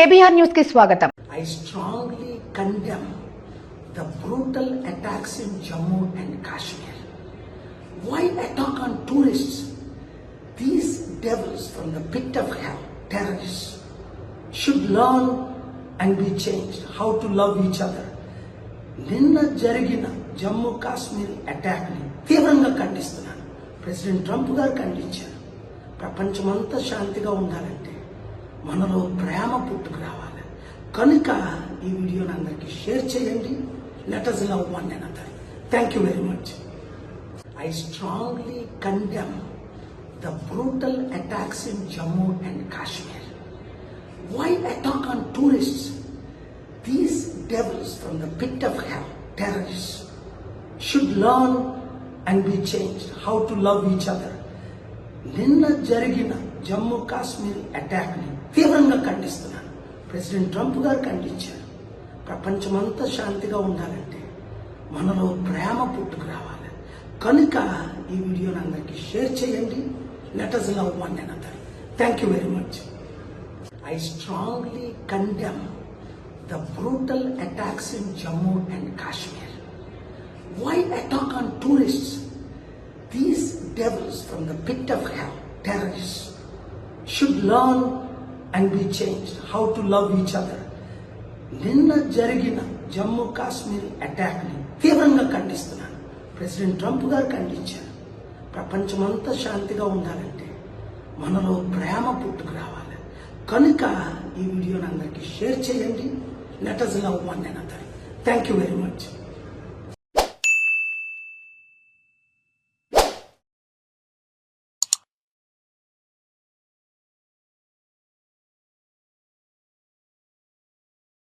KBR న్యూస్కి స్వాగతం I strongly condemn the brutal attacks in Jammu and Kashmir why attack on tourist these devils from the pit of hell terrorist should learn and be change how to love each other నిన్న జరిగిన జమ్మూ కాశ్మీర్ అటాక్ని తీవ్రంగా ఖండిస్తున్నాను president Trump గారు ఖండించారు ప్రపంచమంతా శాంతిగా ఉండాలంటే మనలో ప్రేమ పుట్టుకు రావాలి కనుక ఈ వీడియోని అందరికీ షేర్ చేయండి let us love one another thank you very much I strongly condemn the brutal attacks in Jammu and Kashmir why attack on tourists These devils from the pit of hell, terrorists, should learn and be changed how to love each other. నిన్న జరిగిన జమ్మూ కాశ్మీర్ అటాక్ని తీవ్రంగా ఖండిస్తున్నాను. President Trump గారు ఖండించారు. ప్రపంచమంతా శాంతిగా ఉండాలంటే మనలో ప్రేమ పుట్టుకు రావాలి. కనుక ఈ వీడియోని అందరికీ షేర్ చేయండి. Let us love one another thank you very much I strongly condemn the brutal attacks in Jammu and Kashmir why attack on tourists Devils from the pit of hell, terrorists, should learn and be changed how to love each other. నిన్న జరిగిన జమ్మూ కాశ్మీర్ అటాక్ని తీవ్రంగా ఖండిస్తున్నాను. President Trump గారు ఖండించారు. ప్రపంచమంతా శాంతిగా ఉండాలంటే మనలో ప్రేమ పుట్టుకు రావాలి. కనుక ఈ వీడియోని అందరికీ షేర్ చేయండి. Let us love one another thank you very much